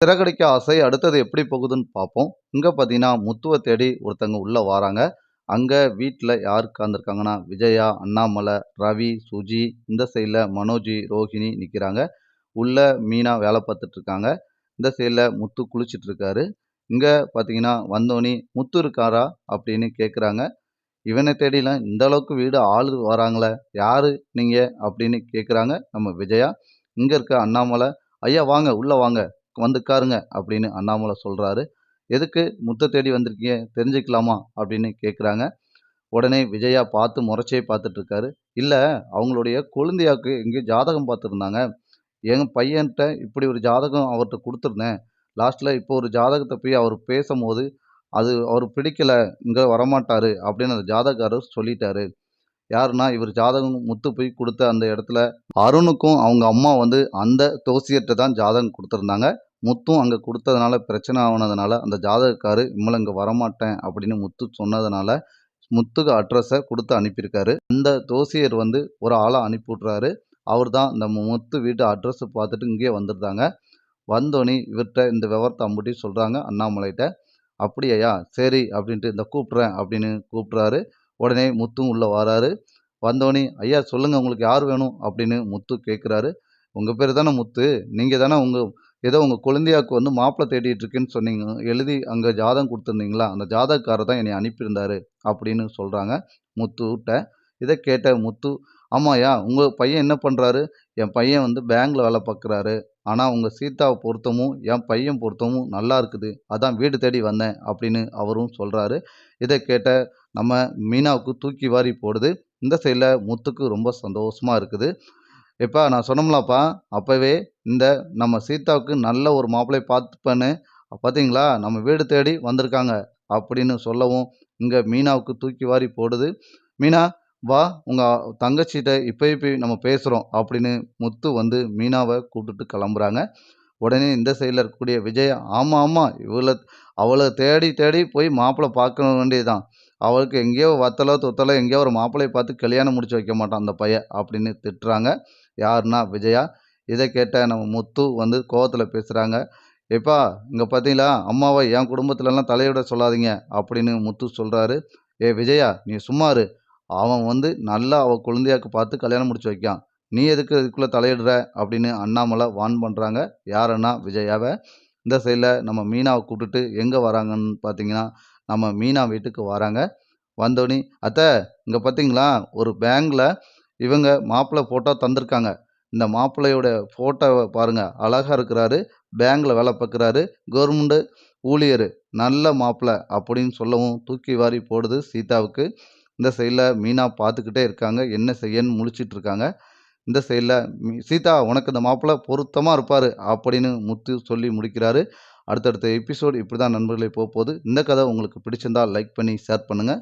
சிறகடிக்க ஆசை அடுத்தது எப்படி போகுதுன்னு பார்ப்போம். இங்கே பார்த்தீங்கன்னா முத்துவை தேடி ஒருத்தங்க உள்ளே வராங்க. அங்கே வீட்டில் யார் உட்காந்துருக்காங்கன்னா விஜயா அண்ணாமலை ரவி சுஜி இந்த சைடில் மனோஜி ரோஹிணி நிற்கிறாங்க உள்ளே மீனா வேலை பார்த்துட்ருக்காங்க இந்த சைடில் முத்து குளிச்சிட்ருக்காரு இங்கே பார்த்தீங்கன்னா வந்தோனி முத்து இருக்காரா? அப்படின்னு கேட்குறாங்க இவனை தேடிலாம் இந்த அளவுக்கு வீடு ஆள் வராங்களே யார் நீங்கள் அப்படின்னு கேட்குறாங்க நம்ம விஜயா. இங்கே இருக்க அண்ணாமலை ஐயா வாங்க உள்ளே வாங்க. வந்துக்காருங்க அப்படின்னு அண்ணாமலை சொல்கிறாரு எதுக்கு முத்தை தேடி வந்திருக்கீங்க? தெரிஞ்சுக்கலாமா? அப்படின்னு கேட்குறாங்க உடனே விஜயா பார்த்து முறைச்சே பார்த்துட்ருக்காரு. இல்லை அவங்களுடைய குழந்தையாக்கு எங்கேயோ ஜாதகம் பார்த்துருந்தாங்க. எங்கள் பையன்கிட்ட இப்படி ஒரு ஜாதகம் அவர்கிட்ட கொடுத்துருந்தேன். லாஸ்ட்டில் இப்போ ஒரு ஜாதகத்தை போய் அவர் பேசும்போது அது அவர் பிடிக்கல இங்கே வரமாட்டார் அப்படின்னு அந்த ஜாதகக்காரர் சொல்லிட்டாரு. யாருன்னா இவர் ஜாதகம் முத்து போய் கொடுத்த அந்த இடத்துல அருணுக்கும் அவங்க அம்மா வந்து அந்த தோசியர்கிட்ட தான் ஜாதகம் கொடுத்துருந்தாங்க. முத்தும் அங்கே கொடுத்ததுனால பிரச்சனை ஆனதுனால அந்த ஜாதகக்காரு இம்மள இங்கே வரமாட்டேன் அப்படின்னு முத்து சொன்னதுனால முத்துக்கு அட்ரஸை கொடுத்து அனுப்பியிருக்காரு. அந்த தோசியர் வந்து ஒரு ஆளை அனுப்பி விட்றாரு அவர் தான் இந்த முத்து வீட்டு அட்ரஸ் பார்த்துட்டு இங்கேயே வந்திருந்தாங்க. வந்தோடனே இவர்கிட்ட இந்த விவரத்தை அம்புட்டி சொல்கிறாங்க அண்ணாமலைகிட்ட. அப்படியா சரி அப்படின்ட்டு இந்த கூப்பிட்றேன் அப்படின்னு கூப்பிட்றாரு. உடனே முத்தும் உள்ளே வராரு. வந்தோடனே ஐயா சொல்லுங்கள் உங்களுக்கு யார் வேணும்? அப்படின்னு முத்து கேட்குறாரு உங்கள் பேர் தானே முத்து. நீங்கள் தானே உங்கள் ஏதோ உங்கள் குழந்தையாக்கு வந்து மாப்பிள்ளை தேடிட்டு இருக்குன்னு சொன்னீங்க எழுதி அங்கே ஜாதகம் கொடுத்துருந்தீங்களா? அந்த ஜாதகக்காரர் தான் என்னை அனுப்பியிருந்தாரு அப்படின்னு சொல்கிறாங்க முத்துகிட்ட இதை கேட்ட முத்து ஆமாயா உங்கள் பையன் என்ன பண்ணுறாரு என் பையன் வந்து பேங்கில் வேலை பார்க்குறாரு. ஆனால் உங்கள் சீதாவை பொருத்தமும் என் பையன் பொருத்தமும் நல்லா இருக்குது. அதான் வீடு தேடி வந்தேன் அப்படின்னு அவரும் சொல்கிறாரு இதை கேட்ட நம்ம மீனாவுக்கு தூக்கி வாரி போடுது. இந்த சைடில் முத்துக்கு ரொம்ப சந்தோஷமாக இருக்குது. இப்போ நான் சொன்னோம்லாப்பா அப்போவே இந்த நம்ம சீதாவுக்கு நல்ல ஒரு மாப்பிள்ளை பார்த்துப்பேன்னு பார்த்தீங்களா நம்ம வீடு தேடி வந்திருக்காங்க அப்படின்னு சொல்லவும் இங்கே மீனாவுக்கு தூக்கி வாரி போடுது. மீனா வா உங்கள் தங்கச்சிகிட்ட இப்போ இப்போ நம்ம பேசுகிறோம் அப்படின்னு முத்து வந்து மீனாவை கூப்பிட்டுட்டு கிளம்புறாங்க. உடனே இந்த சைடில் இருக்கக்கூடிய விஜய் ஆமாம் ஆமாம் இவளை அவளை தேடி தேடி போய் மாப்பிள்ளை பார்க்க வேண்டியதுதான். அவளுக்கு எங்கேயோ வத்தலோ தொத்தலோ எங்கேயோ ஒரு மாப்பிள்ளையை பார்த்து கல்யாணம் முடிச்சு வைக்க மாட்டான் அந்த பையன் அப்படின்னு திட்டுறாங்க. யாருன்னா விஜயா? இதை கேட்ட நம்ம முத்து வந்து கோவத்தில் பேசுகிறாங்க எப்பா இங்கே பார்த்தீங்களா அம்மாவை என் குடும்பத்துலலாம் தலையிட சொல்லாதீங்க அப்படின்னு முத்து சொல்கிறாரு ஏ விஜயா நீ சும்மாரு அவன் வந்து நல்லா அவள் குழந்தையாக்கு பார்த்து கல்யாணம் முடிச்சு வைக்கான். நீ எதுக்கு இதுக்குள்ளே தலையிடுற? அப்படின்னு அண்ணாமலை வான் பண்ணுறாங்க யாருன்னா விஜயாவை? இந்த சைடில் நம்ம மீனாவை கூப்பிட்டுட்டு எங்கே வராங்கன்னு பார்த்தீங்கன்னா நம்ம மீனா வீட்டுக்கு வராங்க. வந்தோடனே அத்தை இங்கே பார்த்தீங்களா ஒரு பேங்கில் இவங்க மாப்பிள்ளை ஃபோட்டோ தந்திருக்காங்க. இந்த மாப்பிள்ளையோட ஃபோட்டோவை பாருங்கள் அழகாக இருக்கிறாரு. பேங்கில் வேலை பார்க்குறாரு. கவர்மெண்ட்டு ஊழியர். நல்ல மாப்பிள்ளை அப்படின்னு சொல்லவும் தூக்கி வாரி போடுது சீதாவுக்கு. இந்த சைடில் மீனா பார்த்துக்கிட்டே இருக்காங்க. என்ன செய்யன்னு முழிச்சிட்டு இருக்காங்க. இந்த சைடில் சீதா உனக்கு இந்த மாப்பிள்ளை பொருத்தமாக இருப்பார் அப்படின்னு முத்து சொல்லி முடிக்கிறாரு. அடுத்தடுத்த எபிசோடு இப்படி தான் நண்பர்களே போக போகுது இந்த கதை உங்களுக்கு பிடிச்சிருந்தால் லைக் பண்ணி ஷேர் பண்ணுங்கள்